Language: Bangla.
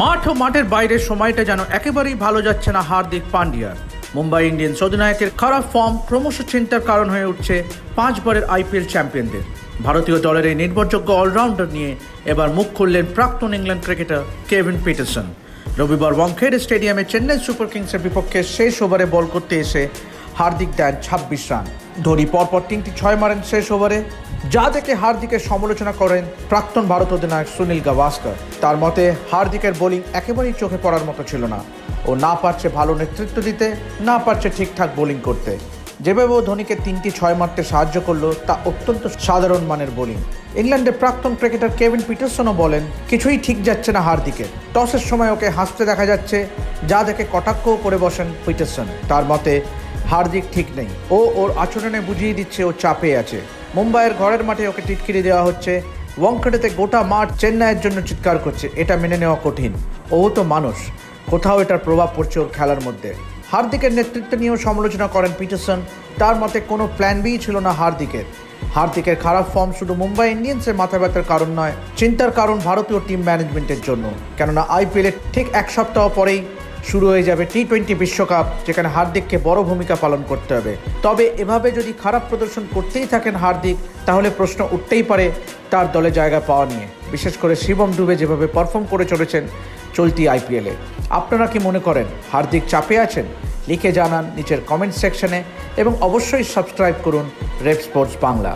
মাঠ ও মাঠের বাইরের সময়টা যেন একেবারেই ভালো যাচ্ছে না হার্দিক পান্ডিয়ার। মুম্বাই ইন্ডিয়ান্স অধিনায়কের খারাপ ফর্ম ক্রমশ চিন্তার কারণ হয়ে উঠছে পাঁচবারের আইপিএল চ্যাম্পিয়নদের। ভারতীয় দলের এই নির্ভরযোগ্য অলরাউন্ডার নিয়ে এবার মুখ খুললেন প্রাক্তন ইংল্যান্ড ক্রিকেটার কেভিন পিটারসন। রবিবার ওয়াংখেড়ে স্টেডিয়ামে চেন্নাই সুপার কিংসের বিপক্ষে শেষ ওভারে বল করতে এসে হার্দিক দেন ছাব্বিশ রান। ধোনি পরপর তিনটি ছয় মারেন শেষ ওভারে। যা দেখে হার্দিকের সমালোচনা করেন প্রাক্তন ভারত অধিনায়ক সুনীল গাভাস্কর। তার মতে, হার্দিকের বোলিং একেবারেই চোখে পড়ার মতো ছিল না। ও না পারছে ভালো নেতৃত্ব দিতে, না পারছে ঠিকঠাক বোলিং করতে। যেভাবে ও ধোনিকে তিনটি ছয় মারতে সাহায্য করল, তা অত্যন্ত সাধারণ মানের বোলিং। ইংল্যান্ডের প্রাক্তন ক্রিকেটার কেভিন পিটারসনও বলেন, কিছুই ঠিক যাচ্ছে না হার্দিকের টসের সময় ওকে হাসতে দেখা যাচ্ছে, যা দেখে কটাক্ষও করে বসেন পিটারসন। তার মতে হার্দিক ঠিক নেই। ও ওর আচরণে বুঝিয়ে দিচ্ছে ও চাপে আছে। মুম্বাইয়ের ঘরের মাঠে ওকে টিটকিরি দেওয়া হচ্ছে। ওয়াংখেড়েতে গোটা মাঠ চেন্নাইয়ের জন্য চিৎকার করছে। এটা মেনে নেওয়া কঠিন। ও তো মানুষ। কোথাও এটার প্রভাব পড়ছে ওর খেলার মধ্যে। হার্দিকের নেতৃত্ব নিয়েও সমালোচনা করেন পিটারসন। তার মতে কোনো প্ল্যান বি ছিল না হার্দিকের। হার্দিকের খারাপ ফর্ম শুধু মুম্বাই ইন্ডিয়ান্সের মাথা ব্যথার কারণ নয়, চিন্তার কারণ ভারতীয় টিম ম্যানেজমেন্টের জন্য। কেননা আইপিএলের ঠিক এক সপ্তাহ পরেই শুরু হয়ে যাবে টি টোয়েন্টি বিশ্বকাপ, যেখানে হার্দিককে বড় ভূমিকা পালন করতে হবে। তবে এভাবে যদি খারাপ প্রদর্শন করতেই থাকেন হার্দিক, তাহলে প্রশ্ন উঠতেই পারে তার দলে জায়গা পাওয়া নিয়ে। বিশেষ করে শিবম ডুবে যেভাবে পারফর্ম করে চলেছেন চলতি আইপিএলে আপনারা কি মনে করেন, হার্দিক চাপে আছেন? লিখে জানান নিচের কমেন্ট সেকশনে এবং অবশ্যই সাবস্ক্রাইব করুন রেড স্পোর্টস বাংলা